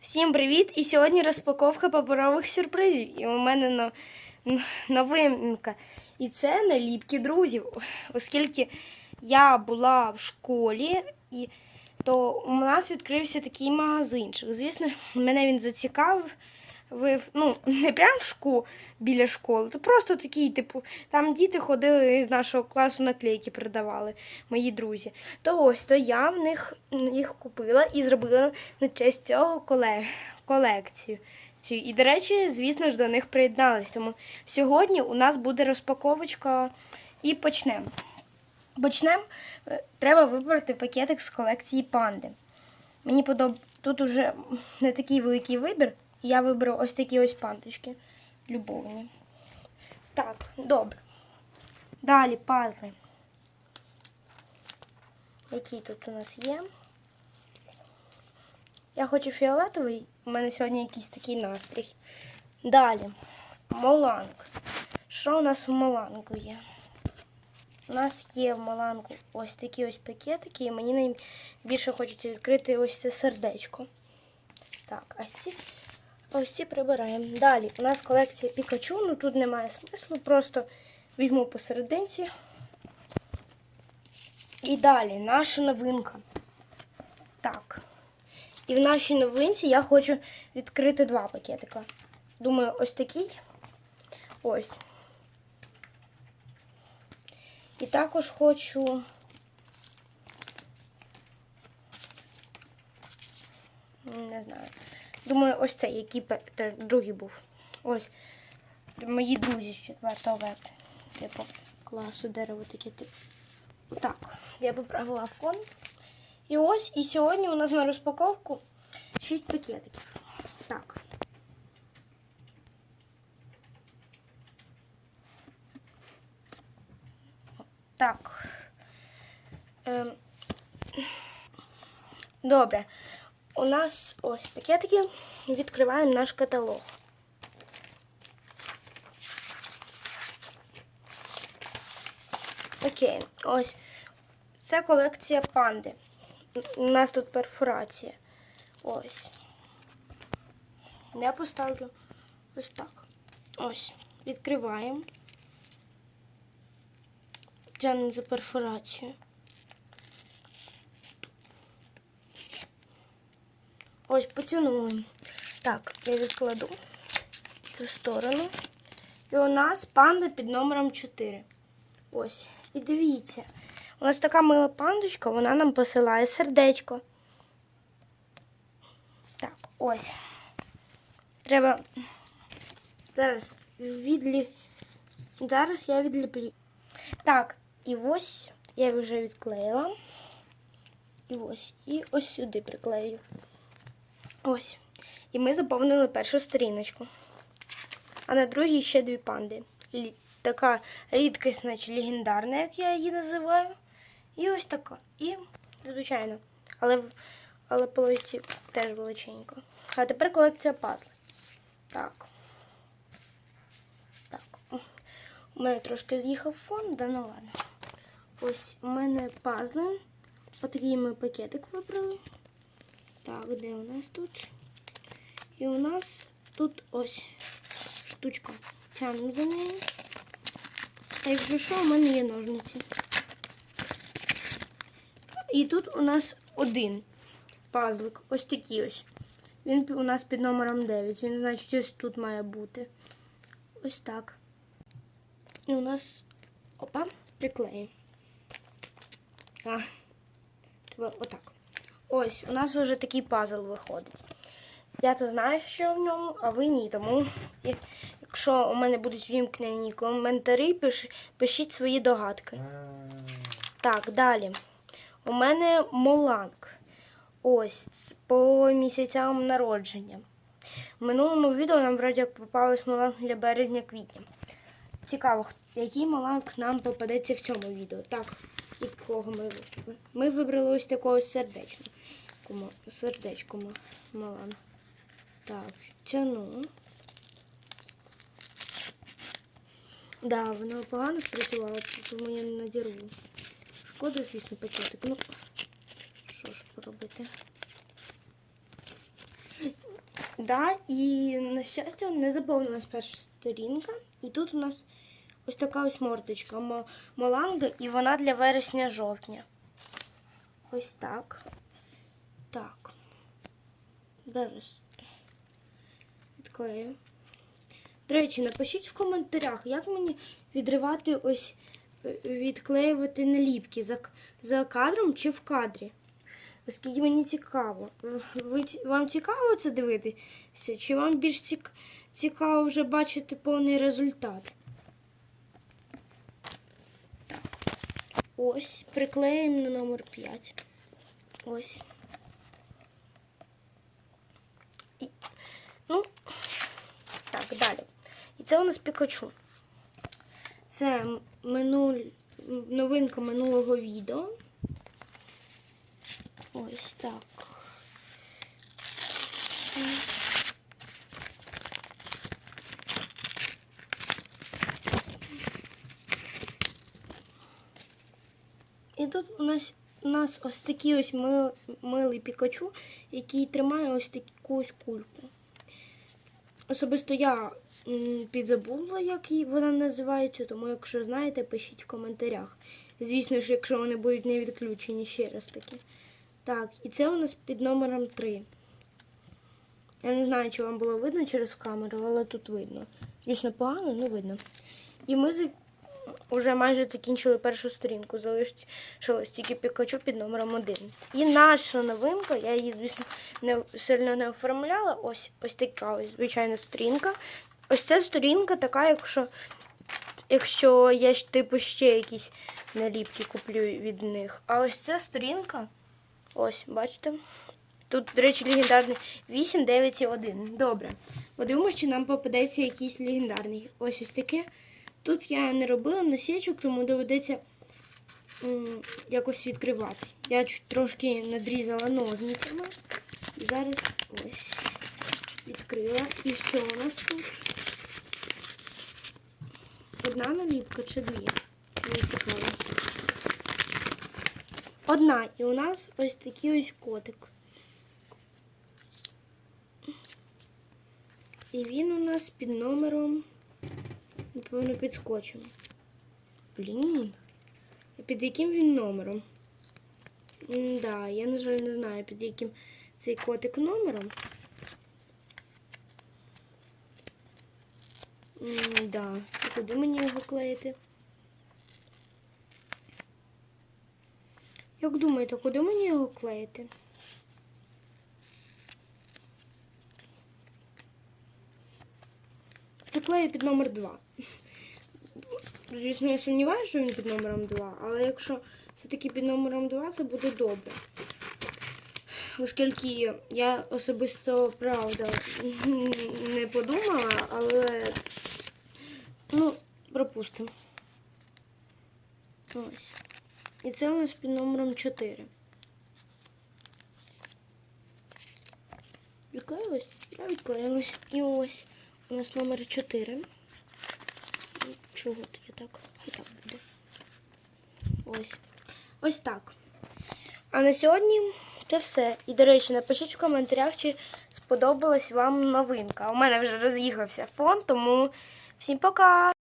Всім привіт! І сьогодні розпаковка паперових сюрпризів. І у мене но- новинка. І це наліпки друзів. Оскільки я була в школі, і, то у нас відкрився такий магазинчик. Звісно, мене він зацікавив. Ви, ну, не прям в школу біля школи, то просто такий, типу, там діти ходили з нашого класу наклейки продавали, мої друзі. То ось то я в них їх купила і зробила на честь цього коле... колекцію. І, до речі, звісно ж, до них приєдналась. Тому сьогодні у нас буде розпаковочка і почнемо. Почнемо. Е, Треба вибрати пакетик з колекції панди. Мені подобається. Тут уже не такий великий вибір. Я виберу ось такі ось пандочки. Любовні. Так, добре. Далі пазли. Які тут у нас є? Я хочу фіолетовий. У мене сьогодні якийсь такий настрій. Далі. Моланг. Що у нас в молангу є? У нас є в молангу ось такі ось пакетики, і мені найбільше хочеться відкрити ось це сердечко. Так, ось ці, ось ці прибираємо. Далі у нас колекція Пікачу, ну тут немає смислу, просто візьму посерединці. І далі наша новинка. Так. І в нашій новинці я хочу відкрити два пакетика. Думаю, ось такий. Ось. І також хочу. Не знаю. Думаю, ось цей, який другий був. Ось. Мої друзі з 4 В. Типу класу дерево таке типу. Так, я поправила фон. І ось, і сьогодні у нас на розпаковку 6 пакетиків. Так. Так. Ем. Добре. У нас ось пакетики. Відкриваємо наш каталог. Окей, ось. Це колекція панди. У нас тут перфорація. Ось. Я поставлю ось так. Ось. Відкриваємо. Тягнемо за перфорацію. Ось, потягнули. Так, я відкладу цю сторону. І у нас панда під номером 4. Ось. І дивіться. У нас така мила пандочка, вона нам посилає сердечко. Так, ось. Треба. Зараз відлі. Зараз я відліплю. Так, і ось я вже відклеїла. І ось. І ось сюди приклею. Ось. І ми заповнили першу сторіночку. А на другій ще дві панди. Лі- Така рідкість, значить легендарна, як я її називаю. І ось така. І, звичайно, але, але полиці теж величенько. А тепер колекція пазлів. Так. Так. У мене трошки з'їхав фон, да ну ладно. Ось у мене пазли. Отакий ми пакетик вибрали. Так, де у нас тут? І у нас тут ось штучка. Тягнемо за нею. А якщо що, у мене є ножниці. І тут у нас один пазлик. Ось такий ось. Він у нас під номером 9. Він, значить, ось тут має бути. Ось так. І у нас опа, приклеїмо. А, треба отак. Ось, у нас вже такий пазл виходить. Я то знаю, що в ньому, а ви ні. Тому, якщо у мене будуть вімкнені коментарі, пиш, пишіть свої догадки. Так, далі. У мене моланг. Ось по місяцям народження. В минулому відео нам вроді як попалось моланг для березня-квітня. Цікаво, який моланг нам попадеться в цьому відео. Так, і кого ми вибрали? Ми вибрали ось такого сердечного. Сердечко моланг. Так, тяну. Да, воно погано спрацювало, тому я не надірву. Шкода, звісно, пакетик. Ну, що ж поробити? Да, і на щастя не заповнилась перша сторінка. І тут у нас ось така ось мордочка ма- маланга, і вона для вересня-жовтня. Ось так. Так. Зараз відклею. До речі, напишіть в коментарях, як мені відривати ось е, відклеювати наліпки за, за кадром чи в кадрі. Оскільки мені цікаво. Ви, вам цікаво це дивитися? Чи вам більш цікаво вже бачити повний результат? Ось, приклеїмо на номер 5. Ось. І, ну, так, далі. І це у нас Пікачу. Це минуль... новинка минулого відео. Ось так. І тут у нас, у нас ось такий ось мил, милий пікачу, який тримає ось таку ось кульку. Особисто я підзабула, як її- вона називається, тому якщо знаєте, пишіть в коментарях. Звісно ж, якщо вони будуть не відключені ще раз таки. Так, і це у нас під номером 3. Я не знаю, чи вам було видно через камеру, але тут видно. Звісно, погано, але видно. І ми вже майже закінчили першу сторінку. Залишилось тільки Пікачу під номером 1. І наша новинка, я її, звісно, не сильно не оформляла. Ось ось така ось звичайна сторінка. Ось ця сторінка така, якщо, якщо я типу ще якісь наліпки куплю від них. А ось ця сторінка. Ось, бачите? Тут, до речі, легендарний 8, 9 і 1. Добре. Подивимося, чи нам попадеться якийсь легендарний. Ось ось таке. Тут я не робила насічок, тому доведеться якось відкривати. Я чуть трошки надрізала ножницями. І зараз ось відкрила. І що у нас тут? Одна наліпка чи дві? Одна. І у нас ось такий ось котик. І він у нас під номером, напевно, під. Блін. А під яким він номером? Да, я, на жаль, не знаю, під яким цей котик номером. Да. І куди мені його клеїти? Як думаєте, куди мені його клеїти? Приклею під номер 2. Звісно, я сумніваюся, що він під номером 2, але якщо все-таки під номером 2, це буде добре. Оскільки я особисто правда не подумала, але ну, пропустимо. Ось. І це у нас під номером 4. Відклеїлось? Я відклеїлась. І ось у нас номер 4. Чого то я так? Хай так буде. Ось. Ось так. А на сьогодні це все. І, до речі, напишіть в коментарях, чи сподобалась вам новинка. У мене вже роз'їхався фон, тому всім пока!